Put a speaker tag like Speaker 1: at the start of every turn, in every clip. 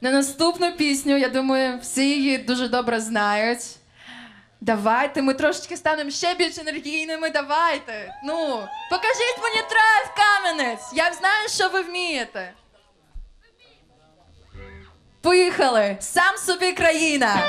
Speaker 1: на наступну пісню. Я думаю, всі її дуже добре знають. Давайте ми трошечки станемо ще більш енергійними. Давайте. Ну, покажіть мені трек, каменець. Я знаю, що ви вмієте. Поїхали сам собі країна.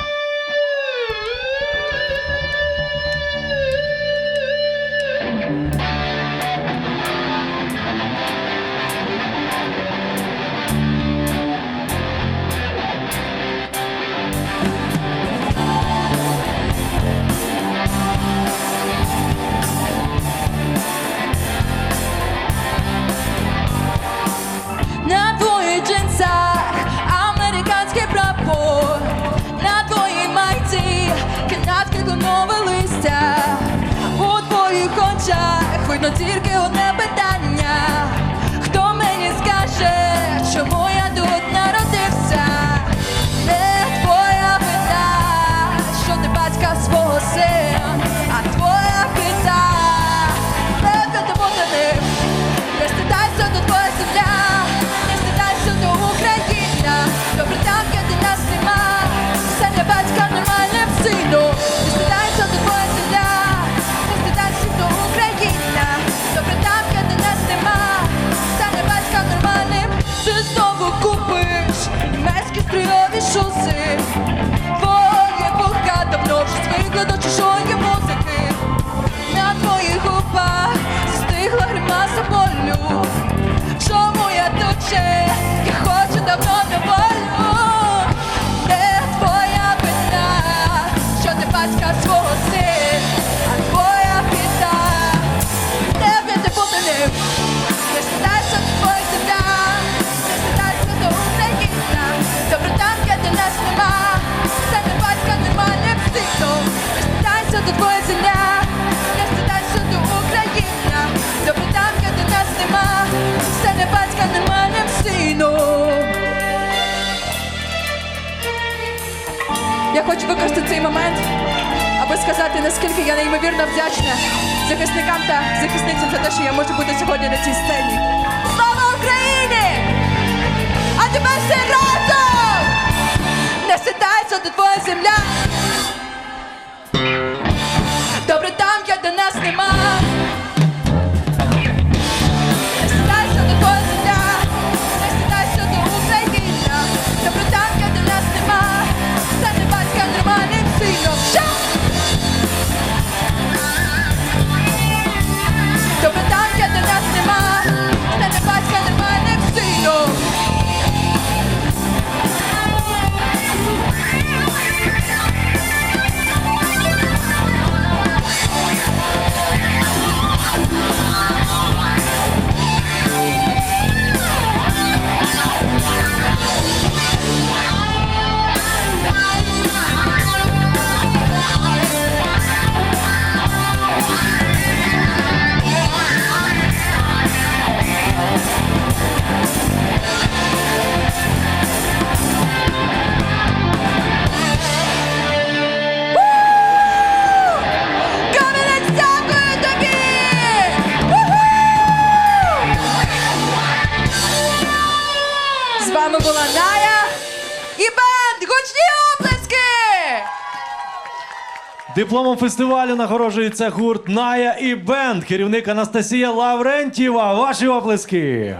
Speaker 1: видно тільки одне. використати цей момент, аби сказати, наскільки я неймовірно вдячна захисникам та захисницям за те, що я можу бути сьогодні на цій сцені. і бенд! Гучні оплески!
Speaker 2: Дипломом фестивалю нагороджується гурт Ная і бенд. Керівник Анастасія Лаврентіва. Ваші оплески.